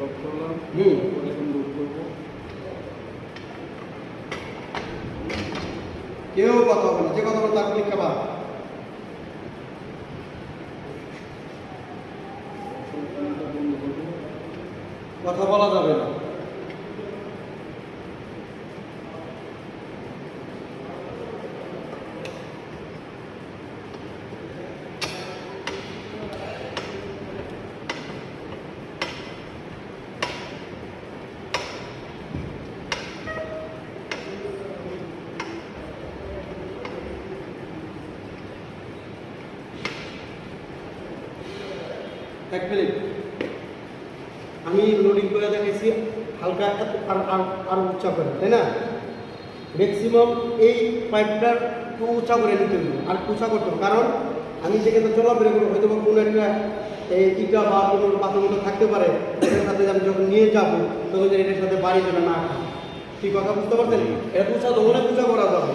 Lock করলাম। হুম। এখন load করব। কেউ কথা হবে না যে কথা বলে তার পরীক্ষা খাবার বন্ধ করব। কথা বলা যাবে না। এক মিনিট আমি লোডিং করে দেখাইছি, হালকা এত আর আর, আরও উঁচা করে, তাই না? ম্যাক্সিমাম এই পাইপটার একটু উঁচা করে নিতে হবে, আর উঁচা করতে কারণ আমি যেখানে চলাফেরা করব হয়তো কোনো একটা এই ইটা বা কোনো পাথর মতো থাকতে পারে, এটার সাথে আমি যখন নিয়ে যাব, তখন যেন এটার সাথে বাড়ি যাবে না ঠিক কথা বুঝতে পারছেন? এটা উঁচা, তো অনেক উঁচা করা যাবে।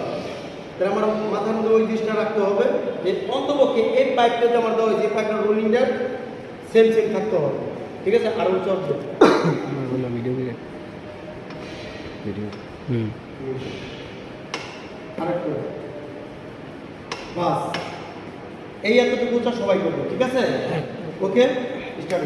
তাহলে আমার মাথার মধ্যে ওই জিনিসটা রাখতে হবে, যে অন্তপক্ষে এই পাইপটা যে আমার দেওয়া হয়েছে, এই পাইপটার রোলিংটা সেম সেম থাকতে হবে। ঠিক আছে? আর উচ্চ হবে ভিডিও ভিডিও হুম। আরেকটু। বাস। এই এতটুকু উঁচা সবাই করবে ঠিক আছে? Okay start